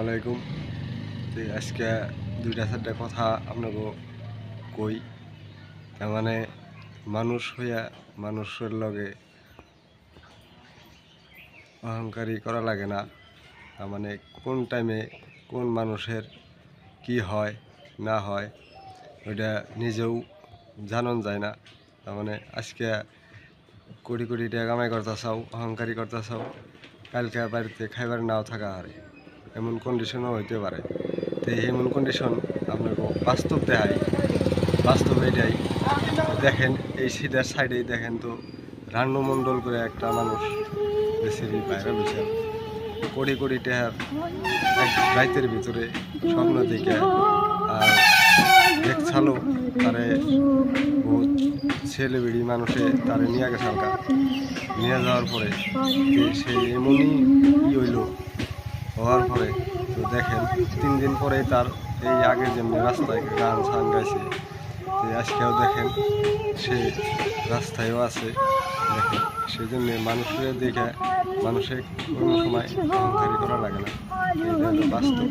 আলাইকুম। তো আজকে দুইটা চারটা কথা আপনাকে কই। তার মানে মানুষ হইয়া মানুষের লগে অহংকারী করা লাগে না। তার মানে কোন টাইমে কোন মানুষের কি হয়, না হয়, ওইটা নিজেও জানন যায় না। তার মানে আজকে কোটি কোটি টাকা কামাই করতে চাও, অহংকারী করতে চাও, কালকে বাড়িতে খাইবার নাও থাকা হারে। এমন কন্ডিশনও হইতে পারে। তো এমন কন্ডিশন আপনাকে বাস্তব দেখায় বাস্তব এটাই। দেখেন, এই সিটার সাইডেই দেখেন তো, রান্নমণ্ডল করে একটা মানুষ বেশির বাইরে বসে কোটি কোটি এক রাইতের ভিতরে স্বপ্ন দেখে। আর দেখছালো তারে বহুত ছেলে বেড়ি মানুষে তারে নিয়ে গেছে হালকা। নিয়ে যাওয়ার পরে তো সে এমনই ই হইল হওয়ার পরে তো দেখেন, তিন দিন পরেই তার এই আগে যেমনি রাস্তায় গান সান গাইছে, তো আজকেও দেখেন সে রাস্তায়ও আছে দেখেন সেই জন্য মানুষের দিকে মানুষের কোনো সময় অহংকারী করা লাগে না বাস্তব।